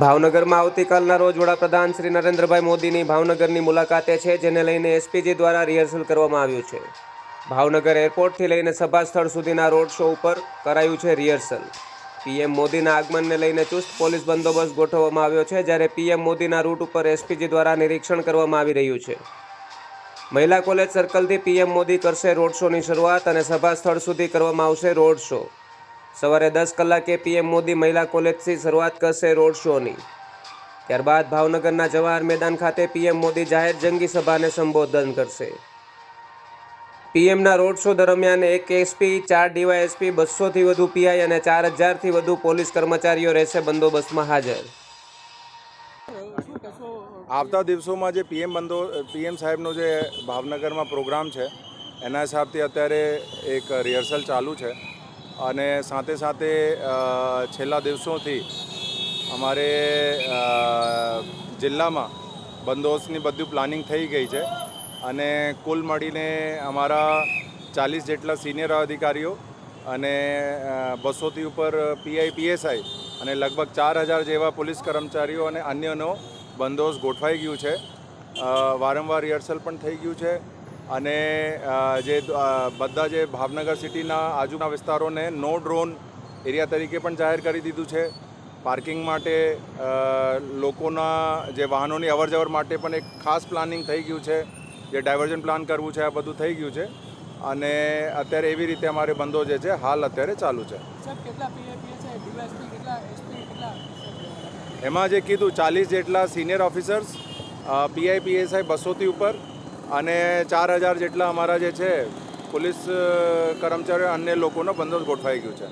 ભાવનગરમાં આવતીકાલના રોજ વડાપ્રધાન શ્રી નરેન્દ્રભાઈ મોદીની ભાવનગરની મુલાકાતે છે, જેને લઈને એસપીજી દ્વારા રિહર્સલ કરવામાં આવ્યું છે. ભાવનગર એરપોર્ટથી લઈને સભા સ્થળ સુધીના રોડ શો ઉપર કરાયું છે રિહર્સલ. પીએમ મોદીના આગમનને લઈને ચુસ્ત પોલીસ બંદોબસ્ત ગોઠવવામાં આવ્યો છે, જ્યારે પીએમ મોદીના રૂટ ઉપર એસપીજી દ્વારા નિરીક્ષણ કરવામાં આવી રહ્યું છે. મહિલા કોલેજ સર્કલથી પીએમ મોદી કરશે રોડ શોની શરૂઆત અને સભા સ્થળ સુધી કરવામાં આવશે રોડ શો. સવારે દસ કલાકે પીએમ મોદી મહિલા કોલેજથી શરૂઆત કરશે રોડ શોની. ત્યારબાદ ભાવનગરના જવાહર મેદાન ખાતે પીએમ મોદી જાહેર જંગી સભાને સંબોધન કરશે. પીએમના રોડ શો દરમિયાન એક એસપી, ચાર ડીવાયએસપી બસોથી વધુ પીઆઈ અને ચાર હજારથી વધુ પોલીસ કર્મચારીઓ રહેશે બંદોબસ્તમાં હાજર. આવતા દિવસોમાં જે પીએમ બંદો, પીએમ સાહેબનો જે ભાવનગરમાં પ્રોગ્રામ છે, એના હિસાબથી અત્યારે એક રિહર્સલ ચાલુ છે. અને સાથે સાથે છેલ્લા દિવસોથી અમારે જિલ્લામાં બંદોબસ્તની બધું પ્લાનિંગ થઈ ગઈ છે અને કુલ મળીને અમારા ચાલીસ જેટલા સિનિયર અધિકારીઓ અને બસોથી ઉપર પીઆઈ, પીએસઆઈ અને લગભગ ચાર હજાર જેવા પોલીસ કર્મચારીઓ અને અન્યનો બંદોબસ્ત ગોઠવાઈ ગયું છે. વારંવાર રિહર્સલ પણ થઈ ગયું છે. અને જે બધા જે ભાવનગર સિટીના આજુના વિસ્તારોને નો ડ્રોન એરિયા તરીકે પણ જાહેર કરી દીધું છે. પાર્કિંગ માટે લોકોના જે વાહનોની અવરજવર માટે પણ એક ખાસ પ્લાનિંગ થઈ ગયું છે. જે ડાયવર્ઝન પ્લાન કરવું છે આ બધું થઈ ગયું છે. અને અત્યારે એવી રીતે અમારે બંધો જે છે હાલ અત્યારે ચાલુ છે. એમાં જે કીધું ચાલીસ જેટલા સિનિયર ઓફિસર્સ પીઆઈ પીએસઆઈ બસોથી ઉપર અને ચાર હજાર જેટલા અમારા જે છે, પોલીસ કર્મચારીઓ અન્ય લોકોનો બંદોબસ્ત ગોઠવાઈ ગયો છે.